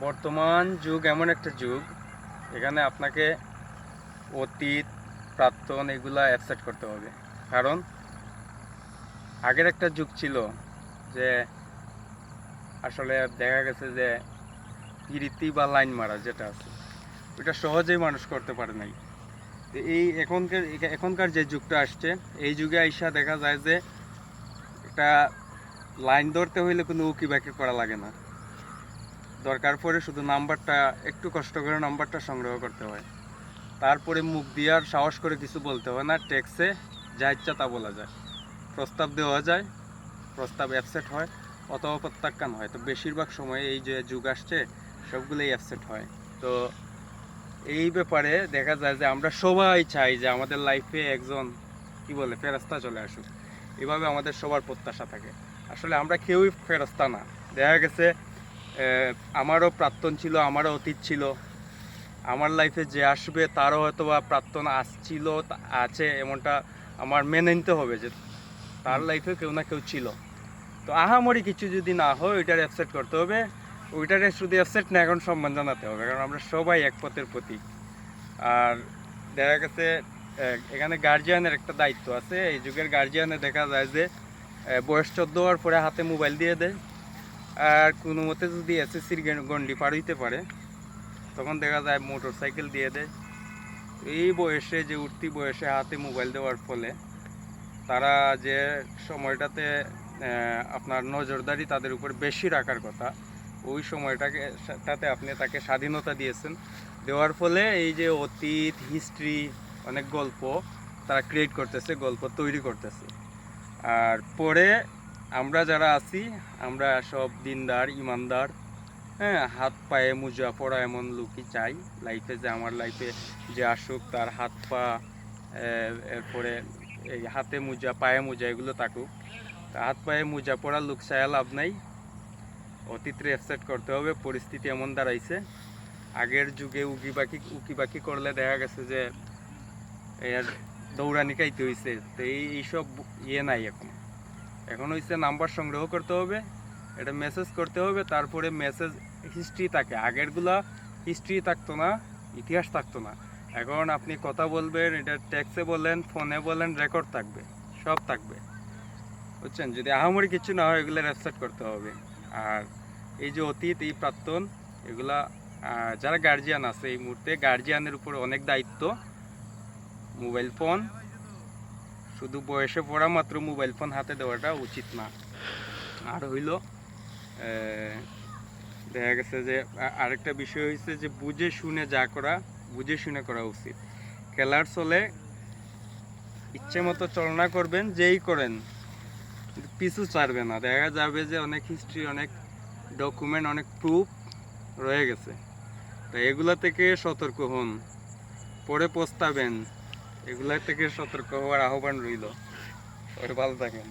বর্তমান যুগ এমন একটা যুগ, এখানে আপনাকে অতীত, প্রাক্তন এগুলা অ্যাপসেট করতে হবে। কারণ, আগের একটা যুগ ছিল যে আসলে দেখা গেছে যে পিরিতি বা লাইন মারা যেটা আছে ওটা সহজেই মানুষ করতে পারে নাই। এই এখনকার এখনকার যে যুগটা আসছে, এই যুগে আইসা দেখা যায় যে একটা লাইন ধরতে হইলে কোনো উকি বাকি করা লাগে না। দরকার পড়ে শুধু নাম্বারটা, একটু কষ্ট করে নাম্বারটা সংগ্রহ করতে হয়। তারপরে মুখ দিয়ে আর সাহস করে কিছু বলতে হয় না ট্যাক্সে যা ইচ্ছা তা বলা যায়। প্রস্তাব দেওয়া যায়, প্রস্তাব অ্যাপসেট হয়, অথবা প্রত্যাখ্যান হয়। তো বেশিরভাগ সময় এই যে যুগ আসছে, সবগুলোই অ্যাপসেট হয়। তো এই ব্যাপারে দেখা যায় যে আমরা সবাই চাই যে আমাদের লাইফে একজন, কি বলে, ফেরস্তা চলে আসুক। এভাবে আমাদের সবার প্রত্যাশা থাকে। আসলে আমরা কেউই ফেরস্তা না। দেখা গেছে আমারও প্রাক্তন ছিল আমারও অতীত ছিল। আমার লাইফে যে আসবে তারও হয়তো বা প্রাক্তন আসছিল আছে এমনটা আমার মেনে নিতে হবে যে তার লাইফে কেউ না কেউ ছিল। তো আহামরি কিছু যদি না হয় ওইটার অ্যাপসেট করতে হবে। ওইটারে শুধু অ্যাপসেট না এখন সম্মান জানাতে হবে কারণ আমরা সবাই এক পথের প্রতীক। আর দেখা গেছে এখানে গার্জিয়ানের একটা দায়িত্ব আছে। এই যুগের গার্জিয়ানে দেখা যায় যে বয়স চোদ্দ হওয়ার পরে হাতে মোবাইল দিয়ে দেয়। আর কোনো মতে যদি এসএসসির গন্ডি পার হইতে পারে, তখন দেখা যায় মোটর সাইকেল দিয়ে দেয়। এই বয়সে, যে উঠতি বয়সে হাতে মোবাইল দেওয়ার ফলে, তারা যে সময়টাতে আপনার নজরদারি তাদের উপর বেশি রাখার কথা, ওই সময়টাকে তাতে আপনি তাকে স্বাধীনতা দিয়েছেন। দেওয়ার ফলে এই যে অতীত হিস্ট্রি অনেক গল্প তারা ক্রিয়েট করতেছে, গল্প তৈরি করতেছে। আর পরে আমরা যারা আছি, আমরা সব দিনদার, ইমানদার হ্যাঁ হাত পায়ে মোজা পরা এমন লোকই চাই। লাইফে যে আমার লাইফে যে আসুক, তার হাত পা এরপরে এই হাতে মোজা, পায়ে মোজা এগুলো থাকুক। হাত পায়ে মোজা পরা লোক চায়া লাভ নাই। অতীতরে অ্যাকসেপ্ট করতে হবে, পরিস্থিতি এমন দাঁড়াইছে। আগের যুগে উকি বাকি উকি বাকি করলে দেখা গেছে যে এর দৌড়ানি খাইতে হইছে। তো এই, এইসব ইয়ে নাই এখন। এখন হইছে নাম্বার সংগ্রহ করতে হবে, এটা মেসেজ করতে হবে, তারপরে মেসেজ হিস্ট্রি থাকে। আগেরগুলা হিস্ট্রি থাকতো না, ইতিহাস থাকতো না। এখন আপনি কথা বলবেন, এটা ট্যাক্সে বলেন ফোনে বলেন রেকর্ড থাকবে, সব থাকবে। বুঝছেন? যদি আহামরি কিছু না হয়, এগুলো রেপসেট করতে হবে। আর এই যে অতীত, এই প্রাক্তন, এগুলা যারা গার্জিয়ান আছে, এই মুহূর্তে গার্জিয়ানের উপর অনেক দায়িত্ব। মোবাইল ফোন শুধু বয়সে পড়া মাত্র মোবাইল ফোন হাতে দেওয়াটা উচিত না। আর হইল দেখা গেছে যে আরেকটা বিষয় হয়েছে যে বুঝে শুনে যা করা, বুঝে শুনে করা উচিত। খেলার চলে ইচ্ছে মতো চলনা করবেন, যেই করেন পিছু ছাড়বে না। দেখা যাবে যে অনেক হিস্ট্রি অনেক ডকুমেন্ট অনেক প্রুফ রয়ে গেছে। তো এগুলা থেকে সতর্ক হন, পরে পস্তাবেন। এগুলা থেকে সতর্ক হওয়ার আহ্বান রইল। ভালো থাকেন।